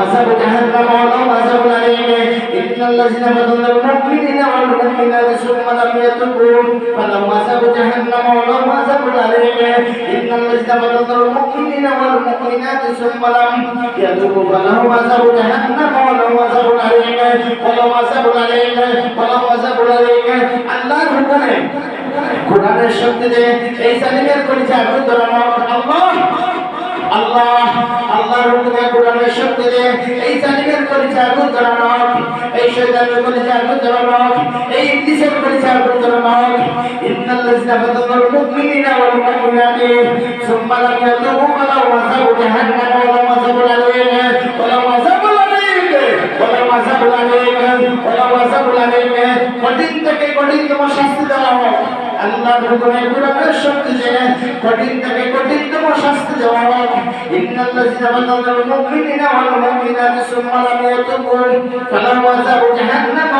ومثل جهنم ومثل العليم إن الذين بدون المؤمنين والمؤمنات ثم لم يتقوا فلو مثل جهنم ومثل العليم إن الذين بدون المؤمنين والمؤمنات ثم لم يتقوا فلو مثل جهنم ومثل العليم فلو مثل العليم فلو مثل العليم الله হুকুমে কোরআনের শক্তিতে এই সালিমের পরিচয় আগুন ধরানো আল্লাহ আল্লাহ আল্লাহর হুকুমে কোরআনের শক্তিতে এই জালিমের পরিচয় আগুন ধরানো এই শয়তানের পরিচয় আগুন ধরানো এই ইবলিসের পরিচয় আগুন ধরানো ইন্নাল্লাযিনা ফাতানাল মুমিনিনা ওয়াল মুমিনাতি সুম্মা লাম কঠিন থেকে শাস্তি দেওয়া হোক। আল্লাহর হুকুমে কোরআনের জেনে কঠিন থেকে কঠিনতম শাস্তি দেওয়া হোক ইন্নাল্লাযীনা ফাতানাল মুমিনিনা ওয়াল মুমিনাতি সুম্মা লাম ইয়াতুবুন ফালাহুম আযাবু জাহান্নাম।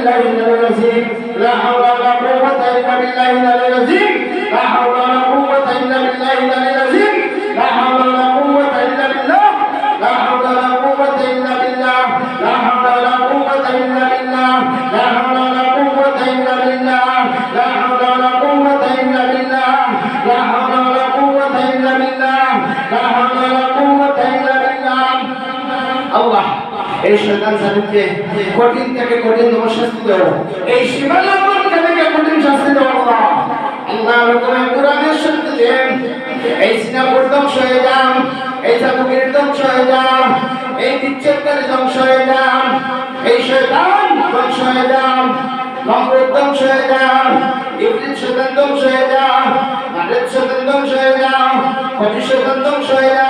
بالله العلي العظيم لا حول ولا قوة إلا بالله إلا العظيم এই শয়তান জালিমকে কঠিন থেকে কঠিনতম শাস্তি দেব এই সীমালঙ্ঘন থেকে কঠিন শাস্তি দেব আল্লাহ। আল্লাহ রকমের কোরআনের শক্তি দেন। এই সিনাপুর ধ্বংস হয়ে যান। এই জাদুগির ধ্বংস হয়ে যান। এই বিচ্ছেদকারী ধ্বংস হয়ে যান। এই শয়তান ধ্বংস হয়ে যান। নম্বর ধ্বংস হয়ে যান। ইবলিস শয়তান ধ্বংস হয়ে যান। মারের শয়তান ধ্বংস হয়ে যান। খবির শয়তান ধ্বংস হয়ে যান।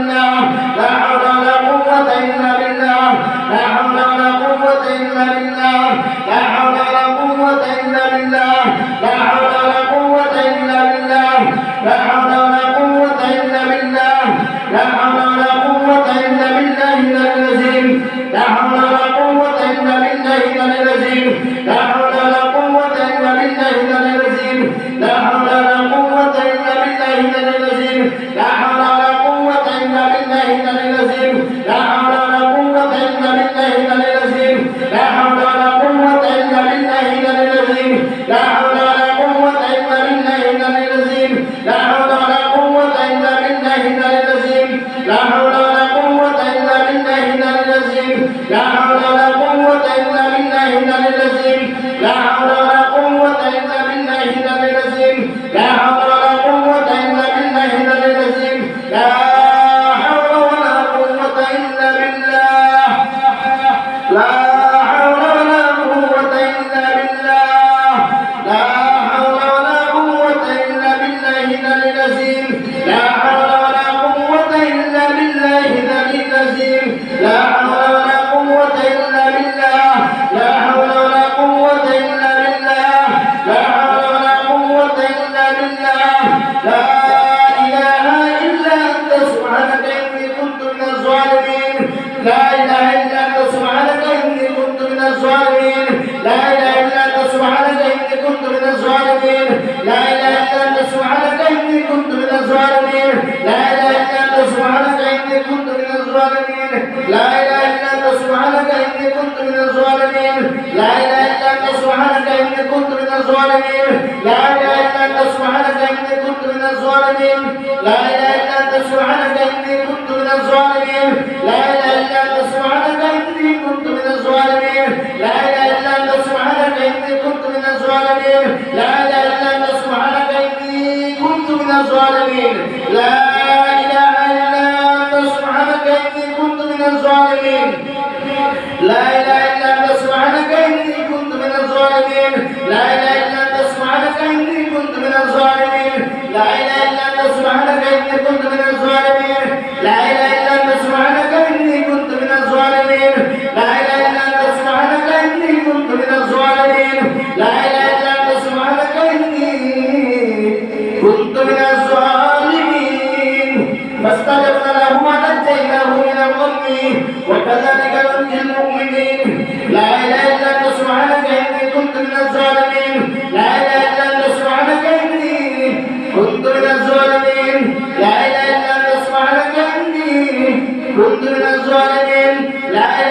ainda, né, Brasil? Tá Now. لا إله إلا أنت سبحانك إني كنت من الظالمين. لا إله إلا أنت سبحانك إني كنت من الظالمين. لا إله إلا أنت سبحانك إني كنت من الظالمين. لا إله إلا أنت سبحانك إني كنت من الظالمين. لا إله إلا أنت سبحانك إني كنت من الظالمين. لا إله إلا أنت سبحانك إني كنت من الظالمين. لا إله كنت من الظالمين. لا إله فاستغفر له ونجيناه من الغم وكذلك ننجي المؤمنين لا اله الا انت سبحانك اني كنت من الظالمين لا اله الا انت سبحانك اني كنت من الظالمين لا اله الا انت سبحانك اني كنت من الظالمين لا اله